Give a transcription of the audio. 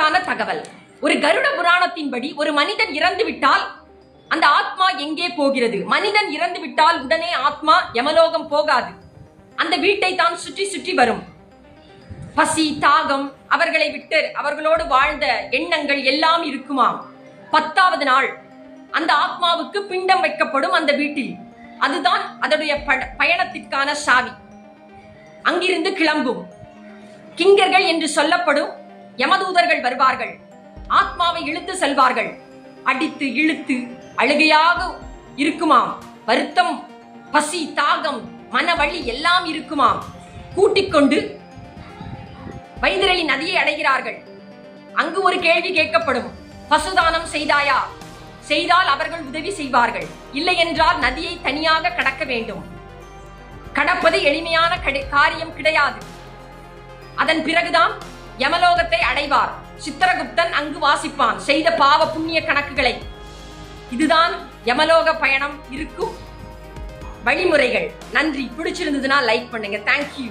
இன்றைக்கான தகவல். ஒரு கருட புராணத்தின்படி ஒரு மனிதன் இறந்து விட்டால் அந்த ஆத்மா எங்கே போகிறது? மனிதன் இறந்து விட்டால் உடனே ஆத்மா யமலோகம் போகாது. அந்த வீட்டை தான் சுற்றி சுற்றி வரும். பசி தாகம் அவர்களை விட்டு அவர்களோடு வாழ்ந்த எண்ணங்கள் எல்லாம் இருக்குமாம். பத்தாவது நாள் அந்த ஆத்மாவுக்கு பிண்டம் வைக்கப்படும் அந்த வீட்டில். அதுதான் அதனுடைய பட- பயணத்திற்கான சாவி. அங்கிருந்து கிளம்பும். கிங்கர்கள் என்று சொல்லப்படும் யமதூதர்கள் வருவார்கள். ஆத்மாவை இழுத்து செல்வார்கள். அடித்து இழுத்து அழுகையாக இருக்குமாம். வருத்தம் பசி தாகம் மனவழி எல்லாம் இருக்குமாம். கூட்டிக் கொண்டு வைதிரளி நதியை அடைகிறார்கள். அங்கு ஒரு கேள்வி கேட்கப்படும். பசுதானம் செய்தாயா? செய்தால் அவர்கள் உதவி செய்வார்கள். இல்லை என்றால் நதியை தனியாக கடக்க வேண்டும். கடப்பது எளிமையான கடை- காரியம் கிடையாது. அதன் பிறகுதான் யமலோகத்தை அடைவார். சித்திரகுப்தன் அங்கு வாசிப்பான். செய்த பாவ புண்ணிய கணக்குகளை. இதுதான் யமலோக பயணம் இருக்கும் வழிமுறைகள். நன்றி. பிடிச்சிருந்ததுன்னா லைக் பண்ணுங்க. தேங்க்யூ